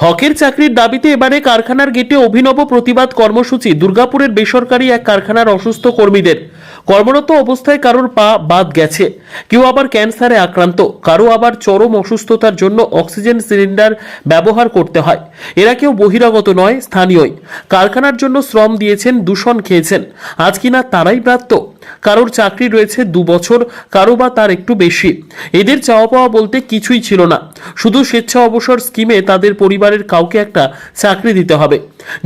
হকের চাকরির দাবিতে এবারে কারখানার গেটে অভিনব প্রতিবাদ কর্মসূচি দুর্গাপুরের বেসরকারি এক কারখানার অসুস্থ কর্মীদের। কর্মরত অবস্থায় কারোর পা বাদ গেছে। কেউ আবার ক্যান্সারে আক্রান্ত, কারও আবার চরম অসুস্থতার জন্য অক্সিজেন সিলিন্ডার ব্যবহার করতে হয়। এরা কেউ বহিরাগত নয়, স্থানীয়ই। কারখানার জন্য শ্রম দিয়েছেন, দূষণ খেয়েছেন। আজ কিনা তারাই প্রাপ্ত? কারোর চাকরি রয়েছে দু বছর, কারও বা তার একটু বেশি। এদের চাওয়া পাওয়া বলতে কিছুই ছিল না। শুধু স্বেচ্ছা অবসর স্কিমে তাদের পরিবারের কাউকে একটা চাকরি দিতে হবে।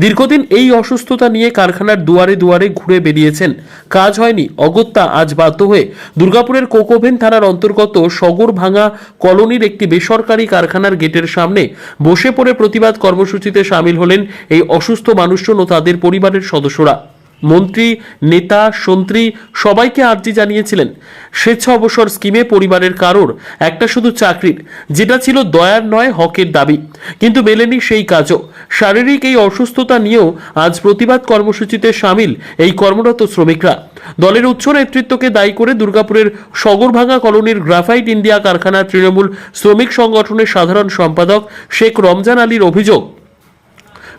দীর্ঘদিন এই অসুস্থতা নিয়ে কারখানার দুয়ারে দুয়ারে ঘুরে বেরিয়েছেন কাজ হয়নি। অগত্যা আজ বাধ্য হয়ে দুর্গাপুরের কোকোভেন থানার অন্তর্গত সগর ভাঙা কলোনির একটি বেসরকারি কারখানার গেটের সামনে বসে পড়ে প্রতিবাদ কর্মসূচিতে সামিল হলেন এই অসুস্থ মানুষজন ও তাদের পরিবারের সদস্যরা। মন্ত্রী, নেতা, সন্ত্রী সবাইকে আর্জি জানিয়েছিলেন। স্বেচ্ছা অবসর স্কিমে পরিবারের কারোর একটা শুধু চাকরির, যেটা ছিল দয়ার নয়, হকের দাবি। কিন্তু মেলেনি সেই কাজও। শারীরিক এই অসুস্থতা নিয়েও আজ প্রতিবাদ কর্মসূচিতে সামিল এই কর্মরত শ্রমিকরা। দলের উচ্চ নেতৃত্বকে দায়ী করে দুর্গাপুরের সগরভাঙ্গা কলোনির গ্রাফাইট ইন্ডিয়া কারখানার তৃণমূল শ্রমিক সংগঠনের সাধারণ সম্পাদক শেখ রমজান আলীর অভিযোগ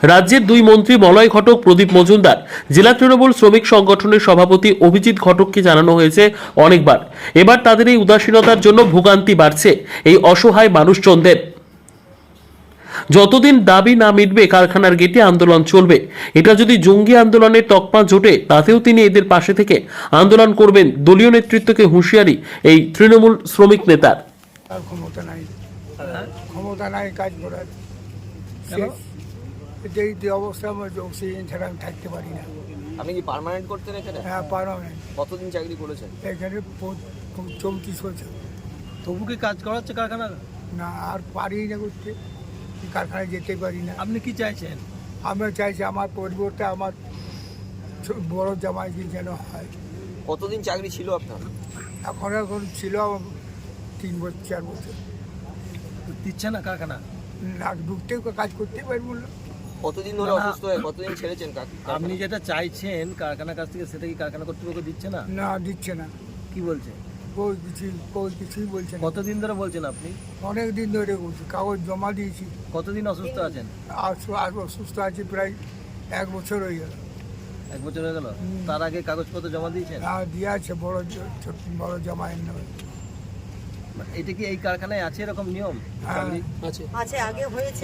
রাজ্যের দুই মন্ত্রী মলয় ঘটক, প্রদীপ মজুমদার, জেলা তৃণমূল শ্রমিক সংগঠনের সভাপতি অভিজিৎ ঘটককে জানানো হয়েছে অনেকবার। এবার তাদের এই উদাসীনতার জন্য ভোগান্তি বাড়ছে এই অসহায় মানুষজনদের। যতদিন দাবি না মিটবে, কারখানার গেটে আন্দোলন চলবে। এটা যদি জঙ্গি আন্দোলনের তকমা জোটে, তাতেও তিনি এদের পাশে থেকে আন্দোলন করবেন দলীয় নেতৃত্বকে হুঁশিয়ারি এই তৃণমূল শ্রমিক নেতার। ক্ষমতা নাই। ক্ষমতা নাই, কাজ করার। শেষ। যে অবস্থা আমার অক্সিজেন ছাড়া আমি থাকতে পারি না। আপনি কি পার্মানেন্ট করতেন এখানে? হ্যাঁ পারমানেন্ট কতদিন চাকরি করেছেন? এখানে চৌত্রিশ বছর। তবু কি কাজ করাচ্ছে কারখানা না আর পারি না করতে। কারখানায় যেতে পারি না। আপনি কি চাইছেন? আমরা চাইছি আমার পরিবর্তে আমার বড় জামাইজি যেন হয়। কতদিন চাকরি ছিল আপনার? এখন এখন ছিল আমার তিন বছর চার বছর। দিচ্ছে না কারখানা? না ঢুকতে কাজ করতে পারব না। কতদিন ধরে। অসুস্থ হয়ে কতদিন ছেড়েছেন আপনি যেটা চাইছেন কারখানার কাছ থেকে সেটা কি কারখানা কর্তৃপক্ষ দিচ্ছে না? না দিচ্ছে না। কি বলছে? কেউ কিছু কেউ কিছুই বলছে না। কতদিন ধরে বলছেন আপনি? অনেক দিন ধরে বলছি কাগজ জমা দিয়েছি। কতদিন অসুস্থ আছেন? আর সু- অসুস্থ আছি প্রায় এক বছর হয়ে গেল। এক বছর হয়ে গেল? তার আগে কাগজপত্র জমা দিয়েছেন? আর দিয়ে আছে বড় জ- ছোট বড় জামাইয়ের নামে এটা কি এই কারখানায় আছে এরকম নিয়ম? হ্যাঁ। চাকরি? আছে। আগে হয়েছে।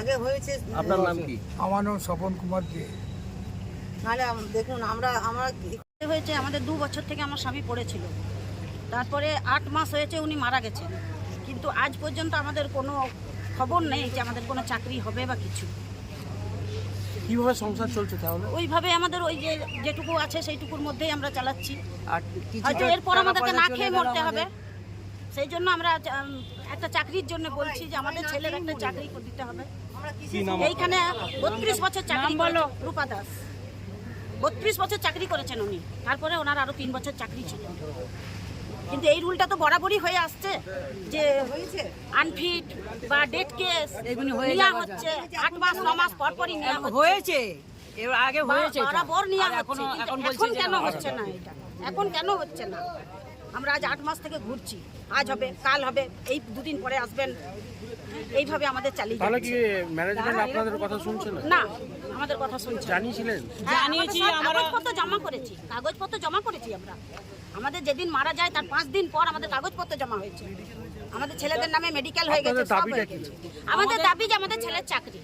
আগে হয়েছে। আপনার নাম কি? আমার নাম স্বপন কুমার দে। নাহলে দেখুন আমরা আমরা হয়েছে আমাদের দু বছর থেকে আমার স্বামী পড়েছিল। তারপরে আট মাস হয়েছে উনি মারা গেছেন। কিন্তু আজ পর্যন্ত আমাদের কোনো খবর নেই যে আমাদের কোনো চাকরি হবে বা কিছু। কীভাবে সংসার চলছে তাহলে? ওইভাবে আমাদের ওই যে যেটুকু আছে সেইটুকুর মধ্যেই আমরা চালাচ্ছি। হয়তো এরপর আমাদেরকে না খেয়ে মরতে হবে। সেই জন্য আমরা একটা চাকরির জন্য বলছি যে আমাদের ছেলের একটা চাকরি করে দিতে হবে। এইখানে বত্রিশ বছর চাকরি বলো। রূপা দাস। বত্রিশ বছর চাকরি করেছেন উনি। তারপরে ওনার আরও তিন বছর চাকরি ছিল। কিন্তু এই রুলটা তো বরাবরই হয়ে আসছে যে আনফিট বা ডেট কেস এগুলি নেওয়া হচ্ছে আট মাস ন মাস পর পরই নেওয়া হয়েছে এর আগে হয়েছে। বরাবর নেওয়া আর হচ্ছে। এখন কেন হচ্ছে না এটা? এখন কেন হচ্ছে না? আমরা আজ আট মাস থেকে ঘুরছি। আজ হবে কাল হবে এই দুদিন পরে আসবেন। এইভাবে আমাদের চালিয়ে তাহলে কি যাচ্ছে। ম্যানেজমেন্ট আপনাদের কথা শুনছে না? না আমাদের কথা শুনছি জানিয়েছিলেন? জানিয়েছি আমরা কাগজপত্র জমা করেছি। কাগজপত্র জমা করেছি আমরা। আমাদের যেদিন মারা যায় তার পাঁচ দিন পর আমাদের কাগজপত্র জমা হয়েছে। আমাদের ছেলেদের নামে মেডিকেল হয়ে গেছে সব হয়ে গেছে। আমাদের দাবি যে আমাদের ছেলের চাকরি।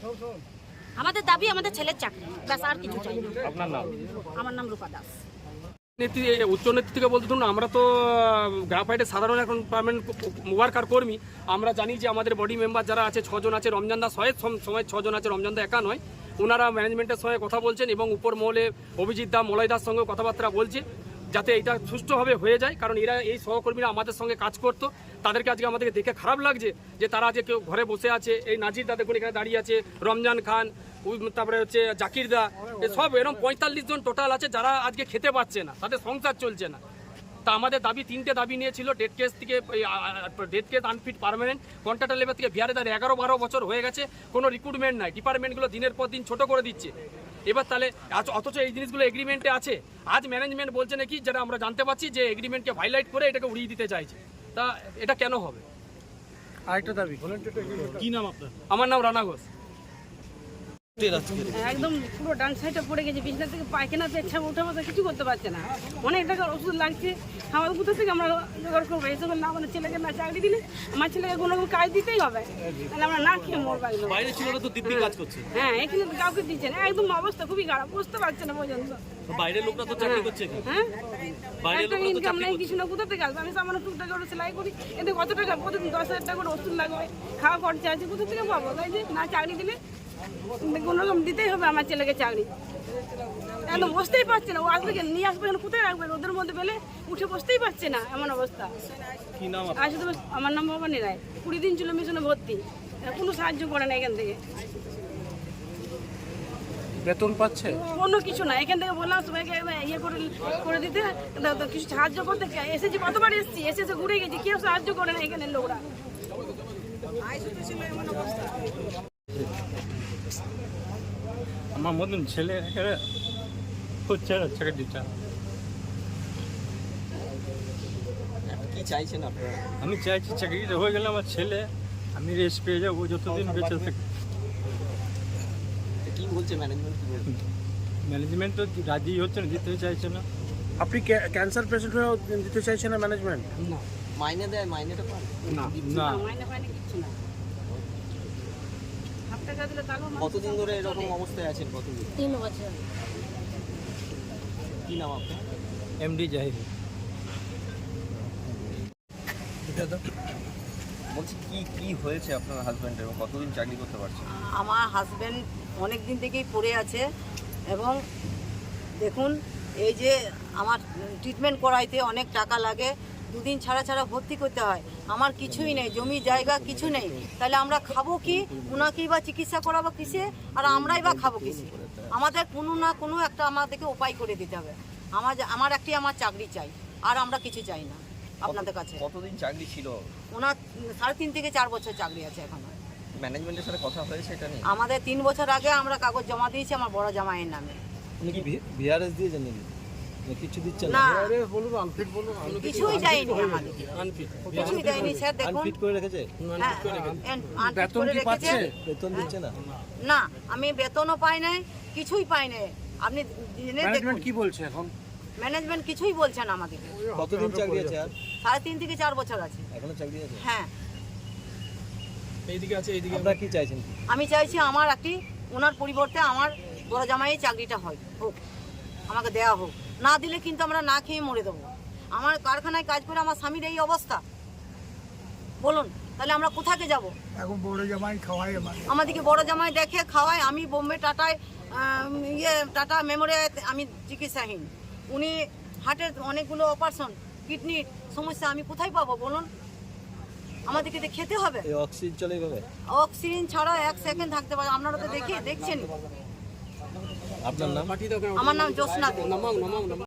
আমাদের দাবি আমাদের ছেলের চাকরি। ব্যাস আর কিছু চাই না। আপনার নাম? আমার নাম রূপা দাস। উচ্চ নেতৃত্ব থেকে বলতে ধরুন, আমরা তো গ্রাফাইটের সাধারণ এখন পার্মানেন্ট মুবারকার কর্মী। আমরা জানি যে আমাদের বডি মেম্বার যারা আছে, ছজন আছে রমজান দা সহের সময় ছজন আছে রমজান দা একা নয়। ওনারা ম্যানেজমেন্টের সঙ্গে কথা বলছেন এবং উপর মহলে অভিজিৎ দা, মলয় দার সঙ্গে কথাবার্তা বলছে, যাতে এটা সুষ্ঠুভাবে হয়ে যায়। কারণ এরা, এই সহকর্মীরা আমাদের সঙ্গে কাজ করতো। তাদেরকে আজকে আমাদেরকে দেখে খারাপ লাগছে যে তারা আজকে কেউ ঘরে বসে আছে। এই নাজির দা দেখুন, এখানে দাঁড়িয়ে আছে। রমজান খান তারপরে হচ্ছে জাকির দা এ সব এরকম পঁয়তাল্লিশ জন টোটাল আছে যারা আজকে খেতে পাচ্ছে না তাদের সংসার চলছে না। তা আমাদের দাবি তিনটে দাবি নিয়েছিল ডেট কেস থেকে date case unfit permanent contractor level থেকে বিহারে তার এগারো বারো বছর হয়ে গেছে কোনো রিক্রুটমেন্ট নাই ডিপার্টমেন্টগুলো দিনের পর দিন ছোট করে দিচ্ছে। এবার তাহলে আজ- অথচ এই জিনিসগুলো এগ্রিমেন্টে আছে আজ ম্যানেজমেন্ট বলছে নাকি যেটা আমরা জানতে পারছি যে এগ্রিমেন্টকে ভাইলাইট করে এটাকে উড়িয়ে দিতে চাইছে। তা এটা কেন হবে? আরেকটা দাবি কি নাম আপনার? আমার নাম রানা ঘোষ। একদম পুরো ডান সাইডে পড়ে গেছে বিছনা থেকে পায়খানা পেচ্ছা উঠে বসে কিছু করতে পারছে না। অনেক টাকার ওষুধ লাগছে আমাদের কোথা থেকে আমরা জোগাড় করব। সকল না আমাদের ছেলেকে না চাকরি দিলে আমার ছেলেকে কোনো রকম কাজ দিতেই হবে। তাহলে আমরা না খেয়ে মরবো একদম। বাইরে ছিল তো দিব্যি কাজ করছে। হ্যাঁ এখানে তো কাউকে দিচ্ছে না। একদম অবস্থা খুবই খারাপ বুঝতে পারছে না পর্যন্ত। বাইরের লোকরা তো চাকরি করছে হ্যাঁ? একটা ইনকাম নেই কিছু না কোথা থেকে আসবে? আমি সামান্য টুকটাক করে সেলাই করি। এতে কত টাকা? প্রতিদিন দশ হাজার টাকা করে ওষুধ লাগবে। খাওয়া খরচা আছে কোথা থেকে পাবো? তাই যে না চাকরি দিলে কোনো রকম দিতেই হবে আমার ছেলেকে চাকরি। একদম বসতেই পারছে না। ও আসবে কেন নিয়ে আসবে কেন কোথায় রাখবে? ওদের মধ্যে পেলে উঠে বসতেই পারছে না এমন অবস্থা। আর শুধু আমার নাম ভবানী রায়। কুড়ি দিন ছিল মিশনে ভর্তি। কোনো সাহায্য করে না এখান থেকে। বেতন পাচ্ছে? কোনো কিছু না। এখান থেকে বললাম সবাইকে ইয়ে করে করে দিতে। কিছু সাহায্য করতে এসেছি কতবার এসেছি? এসে এসে ঘুরে গেছি। কেউ সাহায্য করে না এখানে লোকরা। আমার মতন ছেলে একেবারে হচ্ছে না চাকরিটা কি চাইছেন আপনারা? আমি চাইছি চাকরিটা হয়ে গেলে আমার ছেলে আমি রেস্ট পেয়ে যাব যতদিন বেঁচে থাকে কি বলছে ম্যানেজমেন্ট কি বলছে? ম্যানেজমেন্ট তো রাজি হচ্ছে না দিতে চাইছে না। আপনি ক্যান্সার পেশেন্ট হয়েও দিতে চাইছেন না ম্যানেজমেন্ট না মাইনে দেয় মাইনেটা পান? না না। মাইনে ফাইনে কিচ্ছু না। টাকা দিলে তাহলেও কতদিন ধরে এরকম অবস্থায় আছেন কতদিন তিন বছর। কি নাম আপনার? এমডি জাহিদ। বলছি কি কি হয়েছে আপনার হাজবেন্ডের এবং কতদিন চাকরি করতে পারছেন আমার হাজব্যান্ড অনেক দিন থেকেই পড়ে আছে এবং দেখুন এই যে আমার ট্রিটমেন্ট করাইতে অনেক টাকা লাগে। দুদিন ছাড়া ছাড়া ভর্তি করতে হয়। আমার কিছুই নেই জমি জায়গা কিছু নেই। তাহলে আমরা খাব কি? ওনাকেই বা চিকিৎসা করাবো কিসে? আর আমরাই বা খাব কিসে? আমাদের কোনো না কোনো একটা আমাদেরকে উপায় করে দিতে হবে। আমার আমার একটি আমার চাকরি চাই আর আমরা কিছু চাই না আপনাদের কাছে। কতদিন চাকরি ছিল? ওনার সাড়ে তিন থেকে চার বছর চাকরি আছে এখন। ম্যানেজমেন্টের সাথে কথা হয়েছে এটা নিয়ে? আমাদের তিন বছর আগে আমরা কাগজ জমা দিয়েছি আমার বড় জামাইয়ের নামে। ভিআরএস দিয়েছেন নাকি? কিছু দিচ্ছে না। বলুন আনফিট বলুন কিছুই যায়নি আমাদের। কিছুই দেয়নি স্যার দেখুন। করে রেখেছে? হ্যাঁ, and বেতন করে রেখেছে। বেতন দিচ্ছে না। না আমি বেতনও পাই নাই কিছুই পাই নাই। আপনি জেনে দেখুন। কি বলছে এখন? ম্যানেজমেন্ট কিছুই বলছেন আমাদের কতদিন চাকরি আছে আর? সাড়ে তিন থেকে চার বছর আছে। এখনও চাকরি আছে? হ্যাঁ। এইদিকে আছে এইদিকে আপনারা কি চাইছেন আমি চাইছি আমার একটি ওনার পরিবর্তে আমার বড় জামাই চাকরিটা হয়। হোক আমাকে দেয়া হোক। না দিলে কিন্তু আমরা না খেয়ে মরে দেবো আমার কারখানায় কাজ করে আমার স্বামীর এই অবস্থা। বলুন তাহলে আমরা কোথাকে যাব? এখন বড় জামাই খাওয়াই আমার আমাদেরকে বড় জামাই দেখে খাওয়ায় আমি বোম্বে টাটায় ইয়ে টাটা মেমোরিয়াল আমি চিকিৎসাহীন। উনি হার্টের অনেকগুলো অপারেশন কিডনির সমস্যা আমি কোথায় পাবো বলুন? আমাদেরকে তো খেতে হবে। অক্সিজেন চলে যাবে অক্সিজেন ছাড়া এক সেকেন্ড থাকতে পারে আপনারা তো দেখি দেখছেন? আপনার নাম? আমার নাম জ্যোৎস্না দে। নামাও নামাও নামাও